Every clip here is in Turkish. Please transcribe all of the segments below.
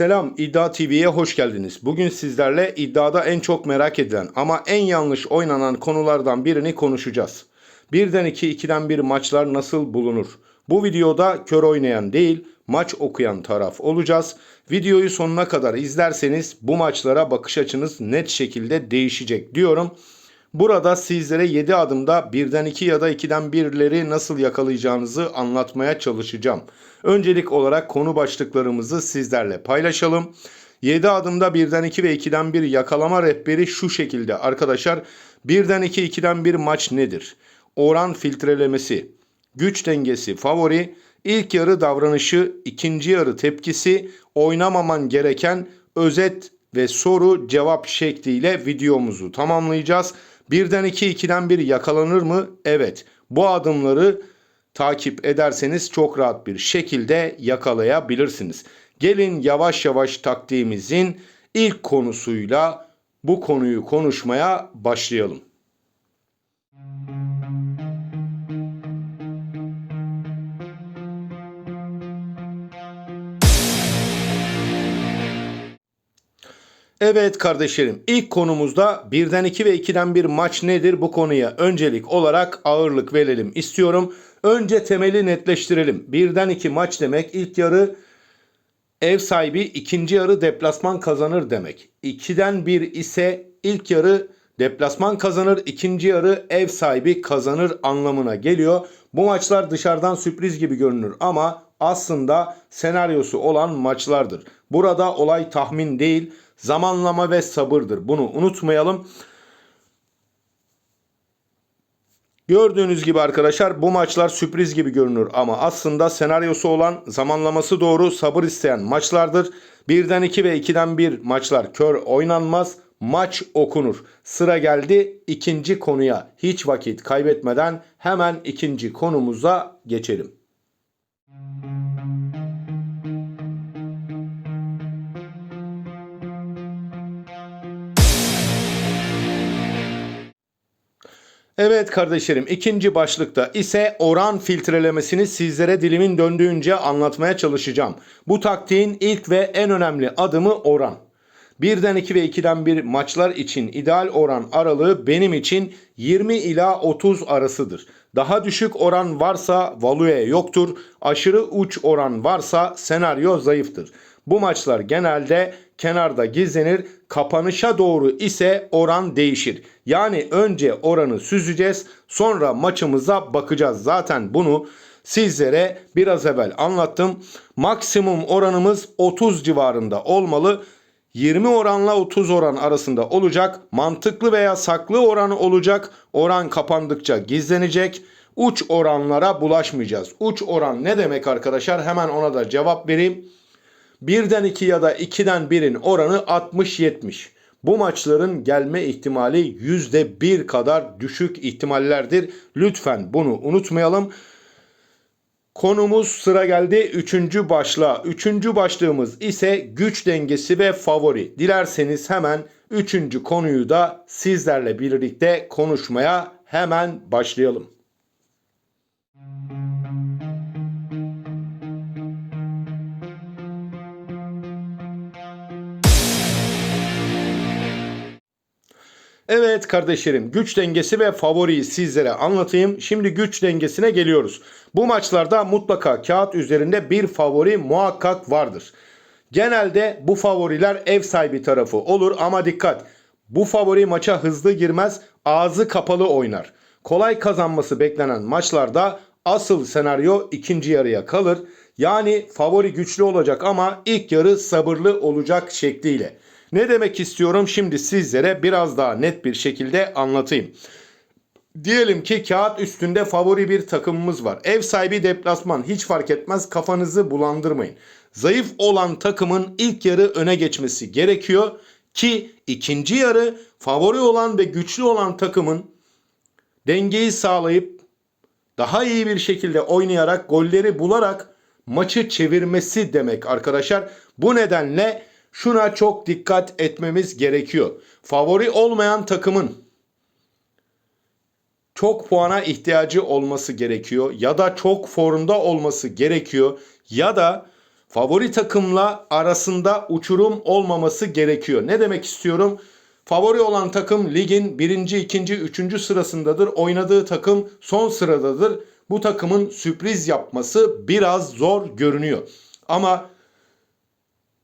Selam İddia TV'ye hoş geldiniz. Bugün sizlerle iddiada en çok merak edilen ama en yanlış oynanan konulardan birini konuşacağız. Birden 2, 2'den 1 maçlar nasıl bulunur? Bu videoda kör oynayan değil, maç okuyan taraf olacağız. Videoyu sonuna kadar izlerseniz bu maçlara bakış açınız net şekilde değişecek diyorum. Burada sizlere 7 adımda birden 2 ya da 2'den 1'leri nasıl yakalayacağınızı anlatmaya çalışacağım. Öncelik olarak konu başlıklarımızı sizlerle paylaşalım. 7 adımda birden 2 ve 2'den 1 yakalama rehberi şu şekilde arkadaşlar. Birden 2, 2'den 1 maç nedir? Oran filtrelemesi, güç dengesi, favori, ilk yarı davranışı, ikinci yarı tepkisi, oynamaman gereken özet ve soru cevap şekliyle videomuzu tamamlayacağız. Birden 2, 2'den 1 yakalanır mı? Evet. Bu adımları takip ederseniz çok rahat bir şekilde yakalayabilirsiniz. Gelin yavaş yavaş taktiğimizin ilk konusuyla bu konuyu konuşmaya başlayalım. Evet kardeşlerim ilk konumuzda birden 2 ve 2'den bir maç nedir bu konuya öncelik olarak ağırlık verelim istiyorum. Önce temeli netleştirelim. Birden 2 maç demek ilk yarı ev sahibi ikinci yarı deplasman kazanır demek. 2'den 1 ise ilk yarı deplasman kazanır ikinci yarı ev sahibi kazanır anlamına geliyor. Bu maçlar dışarıdan sürpriz gibi görünür ama aslında senaryosu olan maçlardır. Burada olay tahmin değil zamanlama ve sabırdır. Bunu unutmayalım. Gördüğünüz gibi arkadaşlar bu maçlar sürpriz gibi görünür ama aslında senaryosu olan zamanlaması doğru sabır isteyen maçlardır. Birden 2 ve 2'den 1 maçlar kör oynanmaz. Maç okunur. Sıra geldi ikinci konuya. Hiç vakit kaybetmeden hemen ikinci konumuza geçelim. Evet kardeşlerim ikinci başlıkta ise oran filtrelemesini sizlere dilimin döndüğünce anlatmaya çalışacağım. Bu taktiğin ilk ve en önemli adımı oran. Birden 2 ve 2'den 1 maçlar için ideal oran aralığı benim için 20 ila 30 arasıdır. Daha düşük oran varsa value yoktur. Aşırı uç oran varsa senaryo zayıftır. Bu maçlar genelde kenarda gizlenir. Kapanışa doğru ise oran değişir. Yani önce oranı süzeceğiz, sonra maçımıza bakacağız. Zaten bunu sizlere biraz evvel anlattım. Maksimum oranımız 30 civarında olmalı. 20 oranla 30 oran arasında olacak. Mantıklı veya saklı oranı olacak. Oran kapandıkça gizlenecek. Uç oranlara bulaşmayacağız. Uç oran ne demek arkadaşlar? Hemen ona da cevap vereyim. Birden 2 ya da 2'den 1'in oranı 60-70. Bu maçların gelme ihtimali %1 kadar düşük ihtimallerdir. Lütfen bunu unutmayalım. Konumuz sıra geldi 3. başlığa. 3. başlığımız ise güç dengesi ve favori. Dilerseniz hemen 3. konuyu da sizlerle birlikte konuşmaya hemen başlayalım. Evet kardeşlerim güç dengesi ve favoriyi sizlere anlatayım. Şimdi güç dengesine geliyoruz. Bu maçlarda mutlaka kağıt üzerinde bir favori muhakkak vardır. Genelde bu favoriler ev sahibi tarafı olur ama dikkat. Bu favori maça hızlı girmez, ağzı kapalı oynar. Kolay kazanması beklenen maçlarda asıl senaryo ikinci yarıya kalır. Yani favori güçlü olacak ama ilk yarı sabırlı olacak şekliyle. Ne demek istiyorum şimdi sizlere biraz daha net bir şekilde anlatayım. Diyelim ki kağıt üstünde favori bir takımımız var. Ev sahibi deplasman hiç fark etmez kafanızı bulandırmayın. Zayıf olan takımın ilk yarı öne geçmesi gerekiyor ki ikinci yarı favori olan ve güçlü olan takımın dengeyi sağlayıp daha iyi bir şekilde oynayarak golleri bularak maçı çevirmesi demek arkadaşlar. Bu nedenle şuna çok dikkat etmemiz gerekiyor. Favori olmayan takımın çok puana ihtiyacı olması gerekiyor ya da çok formda olması gerekiyor ya da favori takımla arasında uçurum olmaması gerekiyor. Ne demek istiyorum? Favori olan takım ligin birinci, ikinci, üçüncü sırasındadır. Oynadığı takım son sıradadır. Bu takımın sürpriz yapması biraz zor görünüyor. Ama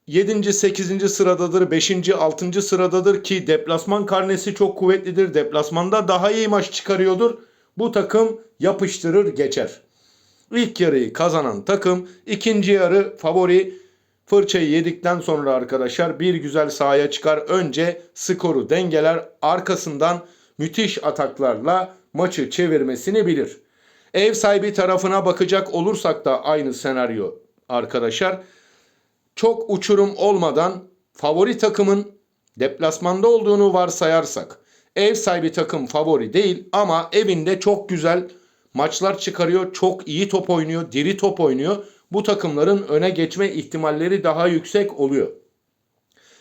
7. 8. sıradadır, 5. 6. sıradadır ki deplasman karnesi çok kuvvetlidir. Deplasmanda daha iyi maç çıkarıyordur. Bu takım yapıştırır geçer. İlk yarıyı kazanan takım ikinci yarı favori fırçayı yedikten sonra arkadaşlar bir güzel sahaya çıkar. Önce skoru dengeler arkasından müthiş ataklarla maçı çevirmesini bilir. Ev sahibi tarafına bakacak olursak da aynı senaryo arkadaşlar. Çok uçurum olmadan favori takımın deplasmanda olduğunu varsayarsak ev sahibi takım favori değil ama evinde çok güzel maçlar çıkarıyor. Çok iyi top oynuyor, diri top oynuyor. Bu takımların öne geçme ihtimalleri daha yüksek oluyor.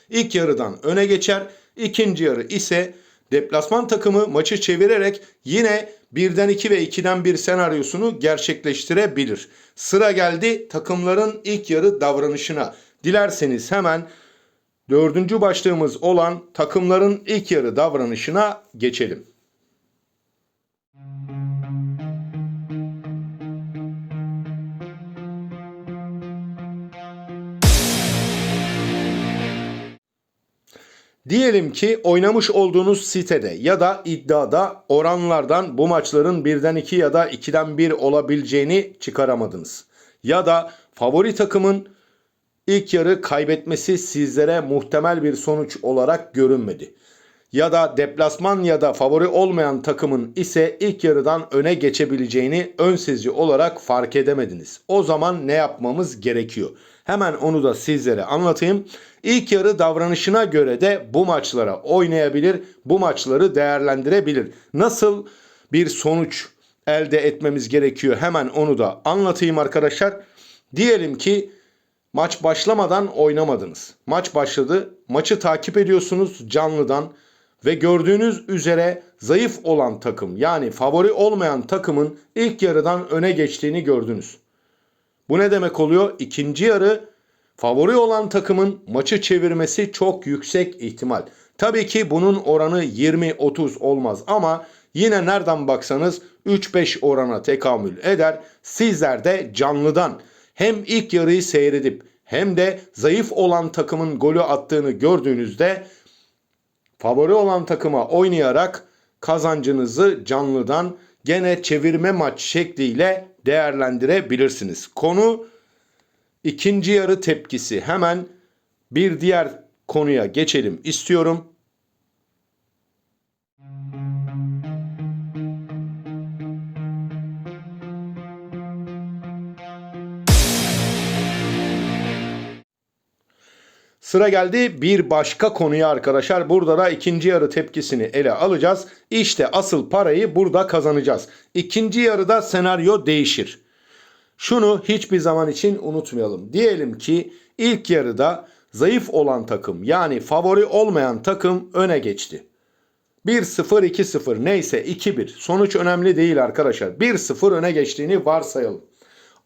İlk yarıdan öne geçer. İkinci yarı ise deplasman takımı maçı çevirerek yine birden 2 ve 2'den 1 senaryosunu gerçekleştirebilir. Sıra geldi takımların ilk yarı davranışına. Dilerseniz hemen dördüncü başlığımız olan takımların ilk yarı davranışına geçelim. Diyelim ki oynamış olduğunuz sitede ya da iddiada oranlardan bu maçların birden 2 ya da 2'den 1 olabileceğini çıkaramadınız. Ya da favori takımın ilk yarı kaybetmesi sizlere muhtemel bir sonuç olarak görünmedi. Ya da deplasman ya da favori olmayan takımın ise ilk yarıdan öne geçebileceğini ön olarak fark edemediniz. O zaman ne yapmamız gerekiyor? Hemen onu da sizlere anlatayım. İlk yarı davranışına göre de bu maçlara oynayabilir, bu maçları değerlendirebilir. Nasıl bir sonuç elde etmemiz gerekiyor? Hemen onu da anlatayım arkadaşlar. Diyelim ki maç başlamadan oynamadınız. Maç başladı. Maçı takip ediyorsunuz canlıdan ve gördüğünüz üzere zayıf olan takım yani favori olmayan takımın ilk yarıdan öne geçtiğini gördünüz. Bu ne demek oluyor? İkinci yarı favori olan takımın maçı çevirmesi çok yüksek ihtimal. Tabii ki bunun oranı 20-30 olmaz ama yine nereden baksanız 3-5 orana tekamül eder. Sizler de canlıdan hem ilk yarıyı seyredip hem de zayıf olan takımın golü attığını gördüğünüzde favori olan takıma oynayarak kazancınızı canlıdan gene çevirme maç şekliyle değerlendirebilirsiniz. Konu ikinci yarı tepkisi. Hemen bir diğer konuya geçelim istiyorum. Sıra geldi bir başka konuya arkadaşlar. Burada da ikinci yarı tepkisini ele alacağız. İşte asıl parayı burada kazanacağız. İkinci yarıda senaryo değişir. Şunu hiçbir zaman için unutmayalım. Diyelim ki ilk yarıda zayıf olan takım yani favori olmayan takım öne geçti. 1-0 2-0 neyse 2-1 sonuç önemli değil arkadaşlar. 1-0 öne geçtiğini varsayalım.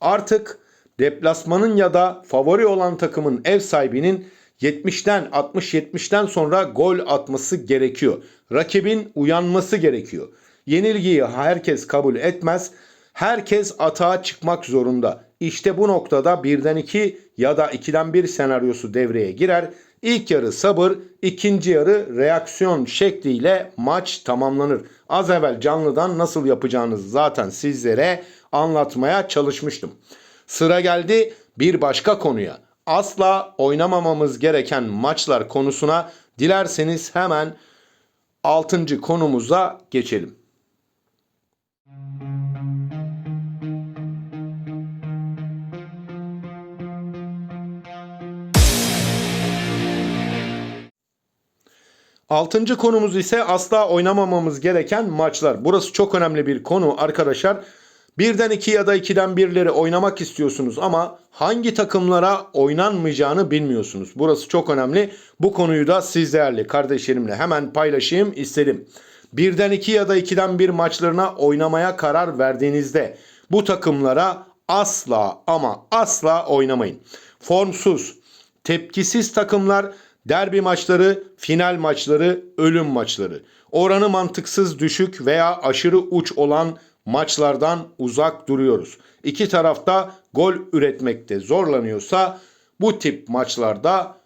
Artık deplasmanın ya da favori olan takımın ev sahibinin 70'ten 60-70'ten sonra gol atması gerekiyor. Rakibin uyanması gerekiyor. Yenilgiyi herkes kabul etmez. Herkes atağa çıkmak zorunda. İşte bu noktada birden 2 ya da 2'den 1 senaryosu devreye girer. İlk yarı sabır, ikinci yarı reaksiyon şekliyle maç tamamlanır. Az evvel canlıdan nasıl yapacağınızı zaten sizlere anlatmaya çalışmıştım. Sıra geldi bir başka konuya asla oynamamamız gereken maçlar konusuna dilerseniz hemen 6. konumuza geçelim. Altıncı konumuz ise asla oynamamamız gereken maçlar. Burası çok önemli bir konu arkadaşlar. Birden iki ya da ikiden birleri oynamak istiyorsunuz ama hangi takımlara oynanmayacağını bilmiyorsunuz. Burası çok önemli. Bu konuyu da siz değerli kardeşlerimle hemen paylaşayım istedim. Birden iki ya da ikiden bir maçlarına oynamaya karar verdiğinizde bu takımlara asla ama asla oynamayın. formsuz, tepkisiz takımlar, derbi maçları, final maçları, ölüm maçları. Oranı mantıksız düşük veya aşırı uç olan maçlardan uzak duruyoruz. İki tarafta gol üretmekte zorlanıyorsa bu tip maçlarda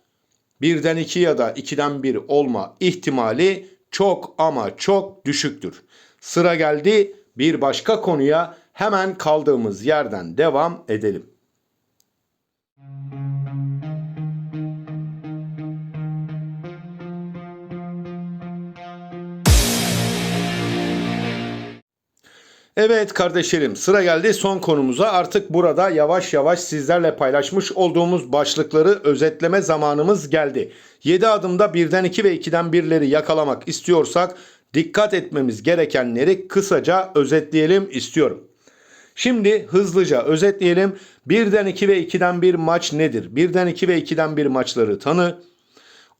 birden iki ya da ikiden bir olma ihtimali çok ama çok düşüktür. Sıra geldi bir başka konuya hemen kaldığımız yerden devam edelim. Evet kardeşlerim sıra geldi son konumuza. Artık burada yavaş yavaş sizlerle paylaşmış olduğumuz başlıkları özetleme zamanımız geldi. 7 adımda birden 2 ve 2'den 1'leri yakalamak istiyorsak dikkat etmemiz gerekenleri kısaca özetleyelim istiyorum. Şimdi hızlıca özetleyelim. Birden 2 ve 2'den 1 maç nedir? Birden 2 ve 2'den 1 maçları tanı.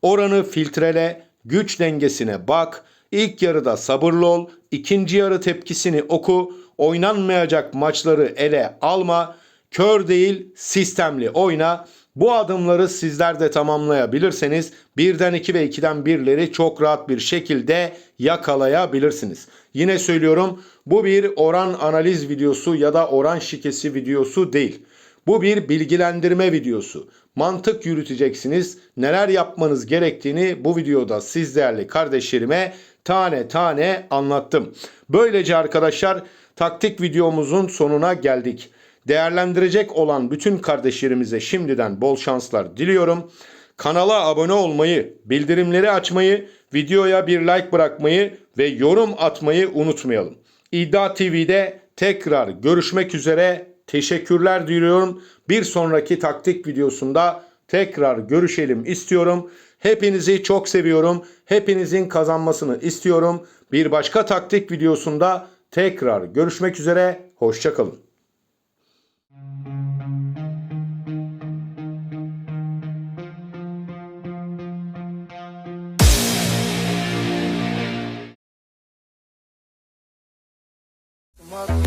Oranı filtrele, güç dengesine bak. İlk yarıda sabırlı ol, ikinci yarı tepkisini oku. Oynanmayacak maçları ele alma. Kör değil, sistemli oyna. Bu adımları sizler de tamamlayabilirseniz birden 2 ve 2'den 1'leri çok rahat bir şekilde yakalayabilirsiniz. Yine söylüyorum bu bir oran analiz videosu ya da oran şikesi videosu değil. Bu bir bilgilendirme videosu. Mantık yürüteceksiniz. Neler yapmanız gerektiğini bu videoda siz değerli kardeşlerime tane tane anlattım. Böylece arkadaşlar taktik videomuzun sonuna geldik. Değerlendirecek olan bütün kardeşlerimize şimdiden bol şanslar diliyorum. Kanala abone olmayı, bildirimleri açmayı, videoya bir like bırakmayı ve yorum atmayı unutmayalım. İddia TV'de tekrar görüşmek üzere teşekkürler diliyorum. Bir sonraki taktik videosunda tekrar görüşelim istiyorum. Hepinizi çok seviyorum. Hepinizin kazanmasını istiyorum. Bir başka taktik videosunda tekrar görüşmek üzere. Hoşçakalın.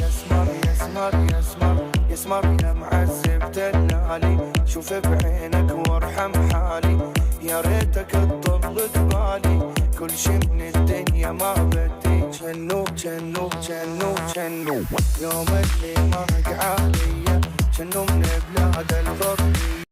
Yes, Maria, yes, Maria, yes, Maria. يسمر يا معذب دلالي شوف بعينك وارحم حالي. يا ريتك تضل قبالي كل شي من الدنيا ما بدي. جنو جنو جنو جنو يوم اللي مرق عليا جنو من بلاد الغربية.